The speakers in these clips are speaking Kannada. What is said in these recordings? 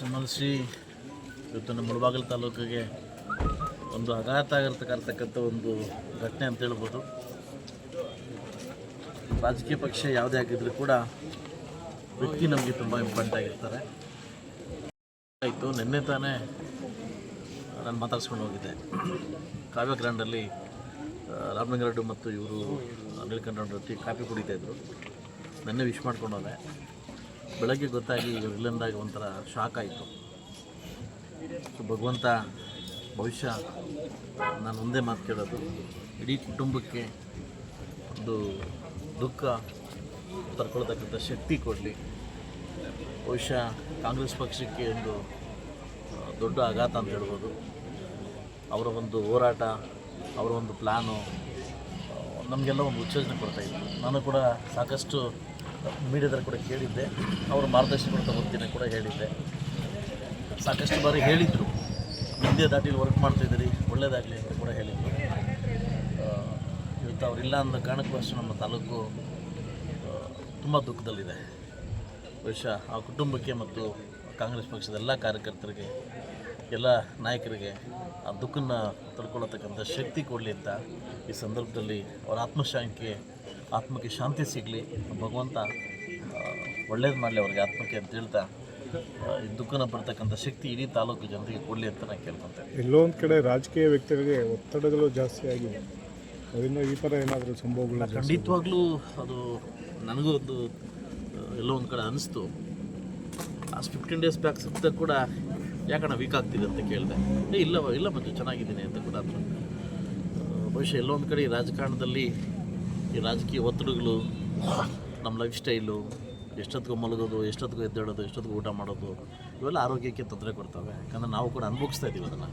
ಸಂಬಂಧಿಸಿ ಇವತ್ತು ನಮ್ಮ ಮುಳಬಾಗಿಲು ತಾಲೂಕಿಗೆ ಒಂದು ಆಘಾತ ಆಗಿರ್ತಕ್ಕಂಥ ಒಂದು ಘಟನೆ ಅಂತ ಹೇಳ್ಬೋದು. ರಾಜಕೀಯ ಪಕ್ಷ ಯಾವುದೇ ಆಗಿದ್ರೂ ಕೂಡ ವ್ಯಕ್ತಿ ನಮಗೆ ತುಂಬ ಇಂಪಾರ್ಟೆಂಟ್ ಆಗಿರ್ತಾರೆ. ಆಯಿತು, ನಿನ್ನೆ ತಾನೇ ನಾನು ಮಾತಾಡ್ಸ್ಕೊಂಡು ಹೋಗಿದ್ದೆ. ಕಾವ್ಯ ಗ್ರ್ಯಾಂಡಲ್ಲಿ ರಾಮಲಿಂಗರೆಡ್ಡಿ ಮತ್ತು ಇವರು ನೀಲಕಂಠ ಜೊತೆ ಕಾಫಿ ಕುಡಿತಾ ಇದ್ರು. ನೆನ್ನೆ ವಿಶ್ ಮಾಡ್ಕೊಂಡು ಬೆಳಗ್ಗೆ ಗೊತ್ತಾಗಿ ಇಲ್ಲಿಂದಾಗ ಒಂಥರ ಶಾಕ್ ಆಯಿತು. ಸೊ ಭಗವಂತ ಭವಿಷ್ಯ ನಾನು ಒಂದೇ ಮಾತು ಕೇಳೋದು. ಇಡೀ ಕುಟುಂಬಕ್ಕೆ ಒಂದು ದುಃಖ ತರ್ಕೊಳ್ತಕ್ಕಂಥ ಶಕ್ತಿ ಕೊಡಲಿ. ಬಹುಶಃ ಕಾಂಗ್ರೆಸ್ ಪಕ್ಷಕ್ಕೆ ಒಂದು ದೊಡ್ಡ ಆಘಾತ ಅಂತ ಹೇಳ್ಬೋದು. ಅವರ ಒಂದು ಹೋರಾಟ, ಅವರ ಒಂದು ಪ್ಲ್ಯಾನು ನಮಗೆಲ್ಲ ಒಂದು ಉತ್ತೇಜನ ಕೊಡ್ತಾಯಿತ್ತು ನಾನು ಕೂಡ ಸಾಕಷ್ಟು ಮೀಡಿಯಾದಲ್ಲಿ ಕೂಡ ಕೇಳಿದ್ದೆ. ಅವರು ಮಾರ್ಗದರ್ಶನ ತಗೋತೀನಿ ಕೂಡ ಹೇಳಿದ್ದೆ. ಸಾಕಷ್ಟು ಬಾರಿ ಹೇಳಿದರು. ಹಿಂದೆ ದಾಟಿಲಿ ವರ್ಕ್ ಮಾಡ್ತಾಯಿದ್ದೀರಿ ಒಳ್ಳೆಯದಾಗಲಿ ಅಂತ ಕೂಡ ಹೇಳಿದರು. ಇವತ್ತು ಅವರಿಲ್ಲ ಅಂದ ಕಾರಣಕ್ಕೂ ನಮ್ಮ ತಾಲೂಕು ತುಂಬ ದುಃಖದಲ್ಲಿದೆ. ಬಹುಶಃ ಆ ಕುಟುಂಬಕ್ಕೆ ಮತ್ತು ಕಾಂಗ್ರೆಸ್ ಪಕ್ಷದ ಎಲ್ಲ ಕಾರ್ಯಕರ್ತರಿಗೆ, ಎಲ್ಲ ನಾಯಕರಿಗೆ ಆ ದುಃಖನ ತಡ್ಕೊಳ್ಳತಕ್ಕಂಥ ಶಕ್ತಿ ಕೊಡಲಿ ಅಂತ ಈ ಸಂದರ್ಭದಲ್ಲಿ ಅವರ ಆತ್ಮಶಾಂತಿಗೆ ಆತ್ಮಕ್ಕೆ ಶಾಂತಿ ಸಿಗಲಿ ಭಗವಂತ ಒಳ್ಳೇದು ಮಾಡಲಿ ಅವ್ರಿಗೆ ಆತ್ಮಕ್ಕೆ ಅಂತ ಹೇಳ್ತಾ ಈ ದುಃಖನ ಬರ್ತಕ್ಕಂಥ ಶಕ್ತಿ ಇಡೀ ತಾಲೂಕು ಜನರಿಗೆ ಕೊಡಲಿ ಅಂತ ನಾನು ಕೇಳ್ಕೊತೇನೆ ಎಲ್ಲೋ ಒಂದು ಕಡೆ ರಾಜಕೀಯ ವ್ಯಕ್ತಿಗಳಿಗೆ ಒತ್ತಡಗಳು ಜಾಸ್ತಿ ಆಗಿದೆ. ಅದರಿಂದ ಈ ಥರ ಏನಾದರೂ ಸಂಭವಗಳು ಖಂಡಿತವಾಗ್ಲೂ ಅದು ನನಗೂ ಒಂದು ಎಲ್ಲೋ ಒಂದು ಕಡೆ ಅನಿಸ್ತು. ಆ ಫಿಫ್ಟೀನ್ ಡೇಸ್ ಬ್ಯಾಕ್ ಸುತ್ತ ಕೂಡ ಯಾಕಣ್ಣ ವೀಕ್ ಆಗ್ತಿದೆ ಅಂತ ಕೇಳಿದೆ. ಏ ಇಲ್ಲ ಇಲ್ಲ ಮಂಜು ಚೆನ್ನಾಗಿದ್ದೀನಿ ಅಂತ ಕೂಡ ಬಹುಶಃ ಎಲ್ಲೋ ಒಂದು ಕಡೆ ರಾಜಕಾರಣದಲ್ಲಿ ಈ ರಾಜಕೀಯ ಒತ್ತಡಗಳು, ನಮ್ಮ ಲೈಫ್ ಸ್ಟೈಲು ಎಷ್ಟೊತ್ತಿಗೆ ಮಲಗೋದು, ಎಷ್ಟೊತ್ತಿಗೆ ಎದ್ದೇಳೋದು, ಎಷ್ಟೊತ್ತಿಗೆ ಊಟ ಮಾಡೋದು, ಇವೆಲ್ಲ ಆರೋಗ್ಯಕ್ಕೆ ತೊಂದರೆ ಕೊಡ್ತವೆ. ಯಾಕಂದರೆ ನಾವು ಕೂಡ ಅನುಭವಿಸ್ತಾ ಇದ್ದೀವಿ ಅದನ್ನು.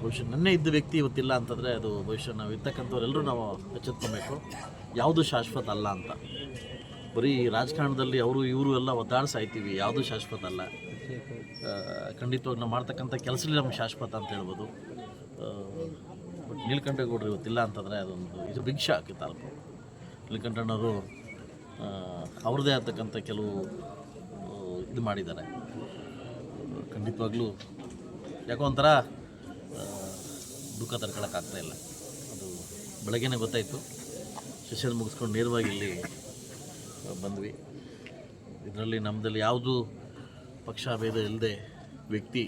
ಬಹುಶಃ ನನ್ನೇ ಇದ್ದ ವ್ಯಕ್ತಿ ಇವತ್ತಿಲ್ಲ ಅಂತಂದರೆ ಅದು ಬಹುಶಃ ನಾವು ಇರ್ತಕ್ಕಂಥವ್ರೆಲ್ಲರೂ ನಾವು ಎಚ್ಚೆತ್ಕೊಬೇಕು. ಯಾವುದು ಶಾಶ್ವತ ಅಲ್ಲ ಅಂತ. ಬರೀ ರಾಜಕಾರಣದಲ್ಲಿ ಅವರು, ಇವರು ಎಲ್ಲ ಒದ್ದಾಡಿಸಾಯ್ತೀವಿ ಯಾವುದು ಶಾಶ್ವತ ಅಲ್ಲ. ಖಂಡಿತವಾಗಿ ನಾವು ಮಾಡ್ತಕ್ಕಂಥ ಕೆಲಸದಲ್ಲಿ ನಮ್ಗೆ ಶಾಶ್ವತ ಅಂತ ಹೇಳ್ಬೋದು. ನೀಲಕಂಠೇಗೌಡರು ಇವತ್ತಿಲ್ಲ ಅಂತಂದರೆ ಅದೊಂದು ಇದು ಬಿಗ್ ಶಾಕ್ ತಾಲೂಕು. ನೀಲಕಂಠಣ್ಣವರು ಅವ್ರದ್ದೇ ಆಗ್ತಕ್ಕಂಥ ಕೆಲವು ಇದು ಮಾಡಿದ್ದಾರೆ. ಖಂಡಿತವಾಗ್ಲೂ ಯಾಕೋ ಒಂಥರ ದುಃಖ ತಡ್ಕೊಳಕ್ಕಾಗ್ತಾ ಇಲ್ಲ. ಅದು ಬೆಳಗ್ಗೆನೇ ಗೊತ್ತಾಯಿತು. ಸೆಷನ್ ಮುಗಿಸ್ಕೊಂಡು ನೇರವಾಗಿ ಇಲ್ಲಿ ಬಂದ್ವಿ. ಇದರಲ್ಲಿ ನಮ್ಮದಲ್ಲಿ ಯಾವುದು ಪಕ್ಷ ಭೇದ ಇಲ್ಲದೆ ವ್ಯಕ್ತಿ,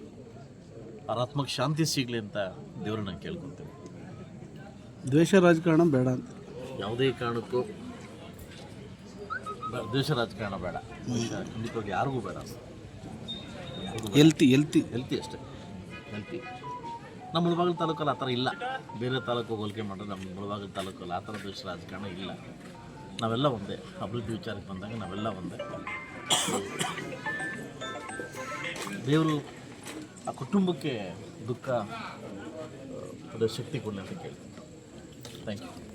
ಆರಾತ್ಮಕ ಶಾಂತಿ ಸಿಗಲಿ ಅಂತ ದೇವರನ್ನ ಕೇಳ್ಕೊತೇವೆ. ದ್ವೇಷ ರಾಜಕಾರಣ ಬೇಡ ಅಂತ. ಯಾವುದೇ ಕಾರಣಕ್ಕೂ ಬ- ದ್ವೇಷ ರಾಜಕಾರಣ ಬೇಡ. ಖಂಡಿತವಾಗಿ ಯಾರಿಗೂ ಬೇಡ. ಎಲ್ತಿ ಎಲ್ತಿ ಹೆಲ್ತಿ ಅಷ್ಟೇ. ಹೆಲ್ತಿ ನಮ್ಮ ಮುಳಬಾಗಿಲು ತಾಲೂಕಲ್ಲಿ ಆ ಥರ ಇಲ್ಲ. ಬೇರೆ ತಾಲೂಕು ಹೋಲಿಕೆ ಮಾಡಿದ್ರೆ ನಮ್ಮ ಮುಳಬಾಗಿಲು ತಾಲೂಕಲ್ಲಿ ಆ ಥರ ದ್ವೇಷ ರಾಜಕಾರಣ ಇಲ್ಲ. ನಾವೆಲ್ಲ ಒಂದೇ. ಅಭಿವೃದ್ಧಿ ವಿಚಾರಕ್ಕೆ ಬಂದಾಗ ನಾವೆಲ್ಲ ಒಂದೇ. ದೇವರು ಆ ಕುಟುಂಬಕ್ಕೆ ದುಃಖ ಆ, ಶಕ್ತಿ ಕೊಡಲಿ ಅಂತ ಕೇಳ್ತೀನಿ. Thank you.